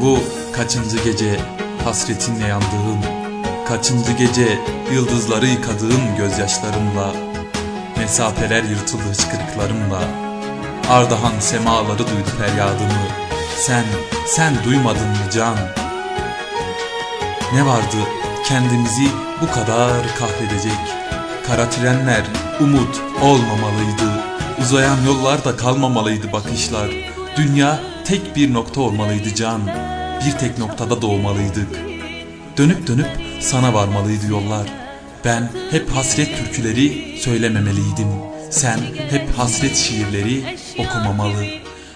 Bu kaçıncı gece hasretinle yandığım, kaçıncı gece yıldızları yıkadığım gözyaşlarımla, mesafeler yırtıldı hıçkırıklarımla, Ardahan semaları duydu feryadımı, sen, sen duymadın mı can? Ne vardı kendimizi bu kadar kahredecek? Kara trenler umut olmamalıydı. Uzayan yollarda kalmamalıydı bakışlar. Dünya tek bir nokta olmalıydı can. Bir tek noktada doğmalıydık. Dönüp dönüp sana varmalıydı yollar. Ben hep hasret türküleri söylememeliydim. Sen hep hasret şiirleri okumamalı.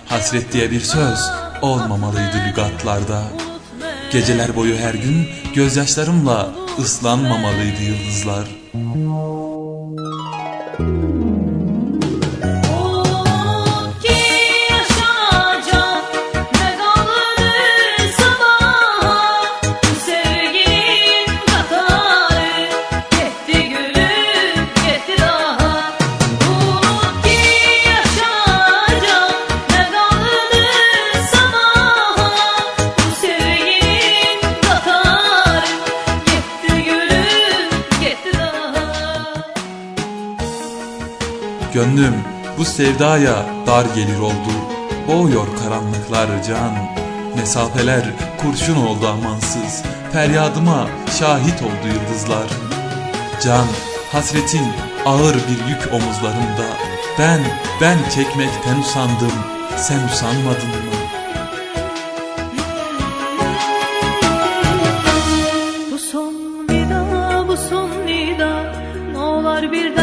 Hasret diye bir söz olmamalıydı lügatlarda. Geceler boyu her gün gözyaşlarımla ıslanmamalıydı yıldızlar. Gönlüm bu sevdaya dar gelir oldu. Boğuyor karanlıklar can. Mesafeler kurşun oldu amansız. Feryadıma şahit oldu yıldızlar. Can, hasretin ağır bir yük omuzlarımda. Ben, ben çekmekten usandım. Sen usanmadın mı? Bu son nida, bu son nida Ne olar bir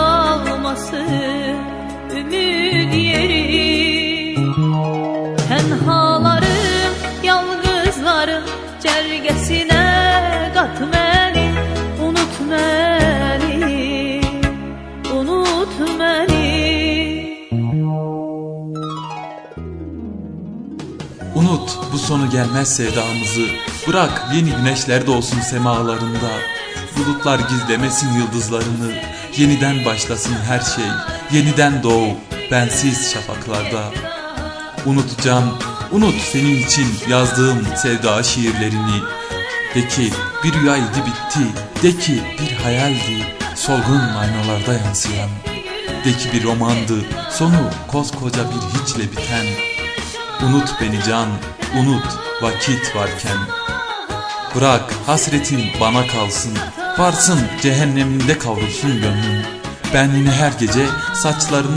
Kalmasın ümit yeri Tenhalarım, yalnızlarım Cergesine kat beni Unut beni, unut beni Unut bu sonu gelmez sevdamızı. Bırak yeni güneşler doğsun semalarında. Bulutlar gizlemesin yıldızlarını. Yeniden başlasın her şey. Yeniden doğ bensiz şafaklarda. Unut can, unut senin için yazdığım sevda şiirlerini. De ki bir rüyaydı bitti, de ki bir hayaldi, solgun aynalarda yansıyan. De ki bir romandı, sonu koskoca bir hiçle biten. Unut beni can, unut vakit varken. Bırak hasretin bana kalsın, varsın cehenneminde kavrulsun gönlüm. Ben yine her gece saçlarını